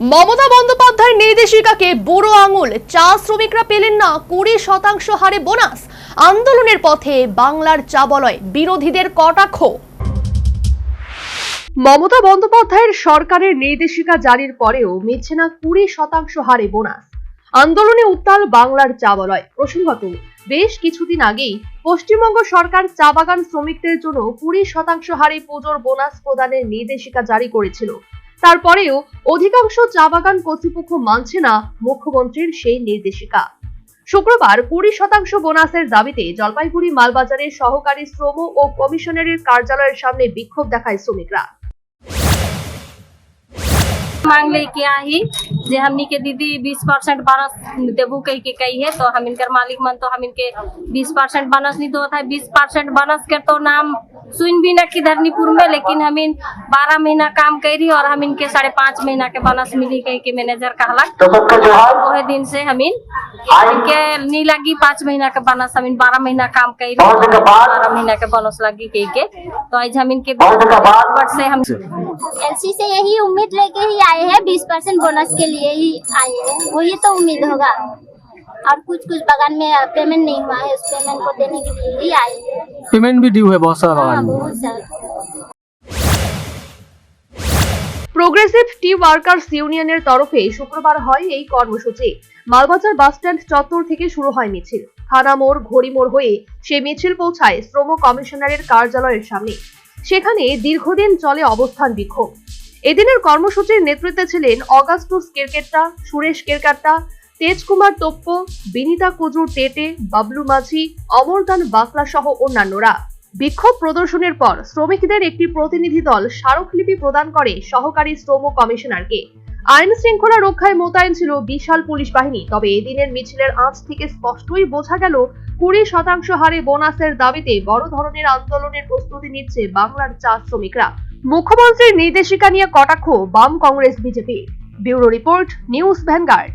মমতা বন্দ্যোপাধ্যায়ের নির্দেশিকাকে বুড়ো আঙুল, চা শ্রমিকরা পেলেন না, কুড়ি শতাংশ হারে বোনাস। আন্দোলনের পথে বাংলার চা বলয় বিরোধীদের কটাক্ষ। মমতা বন্দ্যোপাধ্যায়ের সরকারের নির্দেশিকা জারির পরেও মিলছে না কুড়ি শতাংশ হারে বোনাস। আন্দোলনে উত্তাল বাংলার চা বলয় প্রসঙ্গত, বেশ কিছুদিন আগেই পশ্চিমবঙ্গ সরকার চা বাগান শ্রমিকদের জন্য কুড়ি শতাংশ হারে পুজোর বোনাস প্রদানের নির্দেশিকা জারি করেছিল। তারপরেও অধিকাংশ চা বাগান কর্তৃপক্ষ মানছে না মুখ্যমন্ত্রীর সেই নির্দেশিকা। শুক্রবার কুড়ি শতাংশ বোনাসের দাবিতে জলপাইগুড়ি মালবাজারের সহকারী শ্রম ও কমিশনারের কার্যালয়ের সামনে বিক্ষোভ দেখায় শ্রমিকরা। मांग लेके आई जे हमनी के दीदी 20 परसेंट बोनस देबू कह के कही है तो हम इनकर मालिक मन तो हम इनके 20 परसेंट बोनस नहीं दो था 20 परसेंट बोनस के तो नाम सुन भी न किधरनीपुर में लेकिन हम इन बारह महीना काम करी और हम इनके साढ़े पाँच महीना के बोनस मिली कह के मैनेजर कहलक। तो वही दिन से हम इन इनके नहीं लगी पाँच महीना के बोनस हम इन बारह महीना काम करी बारह महीना के बोनस लगी कह के। तो आज हम इनके बाद- से हम एलसी से यही उम्मीद लेके ही आए हैं बीस परसेंट बोनस के लिए ही आए हैं वही तो उम्मीद होगा और कुछ कुछ बगान में पेमेंट नहीं हुआ है उस पेमेंट को देने के लिए ही आए हैं पेमेंट भी ड्यू है बहुत सारा हाँ बगान में बहुत सारा প্রোগ্রেসিভ টি ওয়ার্কার্স ইউনিয়নের তরফে শুক্রবার হয় এই কর্মসূচি মালবাজার বাসস্ট্যান্ড চত্বর থেকে শুরু হয় মিছিল থানা মোড় ঘড়ি মোড় হয়ে সেই মিছিল পৌঁছায় শ্রম কমিশনারের কার্যালয়ের সামনে সেখানে দীর্ঘদিন চলে অবস্থান বিক্ষোভ এদিনের কর্মসূচির নেতৃত্বে ছিলেন অগাস্টুস কেরকেট্টা, সুরেশ কেরকাট্টা, তেজকুমার তোপ্প, বিনিতা কুজুর টেটে বাবলু মাঝি অমরদান বাকলা সহ অন্যান্যরা। বিক্ষোভ প্রদর্শনের পর শ্রমিকদের একটি প্রতিনিধি দল স্মারকলিপি প্রদান করে সহকারী শ্রম কমিশনারকে। আইন শৃঙ্খলা রক্ষায় মোতায়েন ছিল বিশাল পুলিশ বাহিনী, তবে এদিনের মিছিলের আঁচ থেকে স্পষ্টই বোঝা গেল, কুড়ি শতাংশ হারে বোনাসের দাবিতে বড় ধরনের আন্দোলনের প্রস্তুতি নিচ্ছে বাংলার চা শ্রমিকরা। মুখ্যমন্ত্রীর নির্দেশিকা নিয়ে কটাক্ষ বাম Congress BJP. Bureau report news Vanguard.